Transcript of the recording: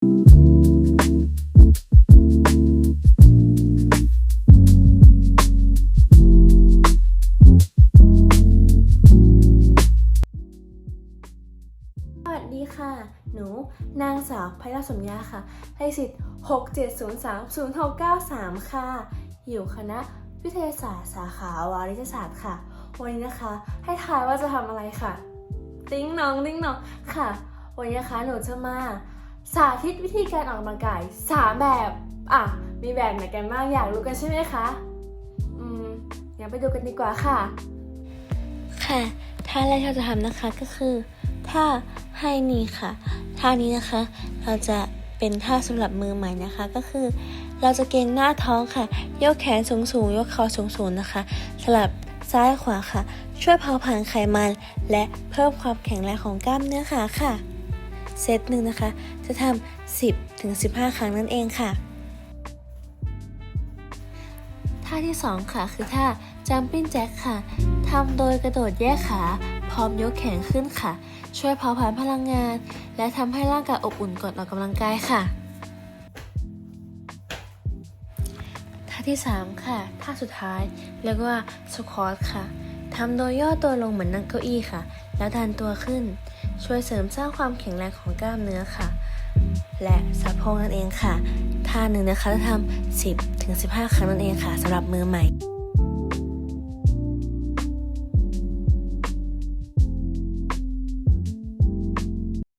สวัสดีค่ะ หนู นางสาวพยาสมยาค่ะเลขสิทธิ์67030693 ค่ะ อยู่คณะวิทยาศาสตร์สาขาวาริศาสตร์ค่ะ วันนี้นะคะ ให้ทายว่าจะทำอะไรค่ะ ติ้งน้องติ้งน้องค่ะ วันนี้นะคะหนูจะมา สาธิตวิธีการออกกำลังกายสามแบบ อะ มีแบบไหนกันบ้างอยากรู้กันใช่ไหมคะ อืมงั้นไปดูกันดีกว่าค่ะ ค่ะท่าแรกที่เราจะทำนะคะก็คือท่าไฮนีค่ะท่านี้นะคะ เราจะเป็นท่าสำหรับมือใหม่นะคะ ก็คือ เราจะเกรงหน้าท้องค่ะ ยกแขนสูงสูงยกเข่าสูงสูงนะคะ สลับซ้ายขวาค่ะ ช่วยเผาผลาญไขมัน และเพิ่มความแข็งแรงของกล้ามเนื้อขาค่ะ เซตหนึ่งนะคะ จะทำ10ถึง15 ครั้งนั่นเองค่ะ ท่าที่ 2 ค่ะ คือท่า jumping jack ค่ะทำโดยกระโดดแยกขา พร้อมยกแขนขึ้นค่ะ ช่วยเผาผลาญพลังงาน และทำให้ร่างกายอบอุ่นก่อนออกกำลังกายค่ะท่าที่ 3 ค่ะ ท่าสุดท้ายเรียกว่า squat ค่ะ ทำโดยย่อตัวลงเหมือนนั่งเก้าอี้ค่ะ แล้วดันตัวขึ้น ช่วยเสริมสร้างความแข็งแรงของกล้ามเนื้อค่ะ และสะโพกนั่นเองค่ะ ท่าหนึ่งนะคะจะทำ10-15 ครั้งนั่นเองค่ะสำหรับมือใหม่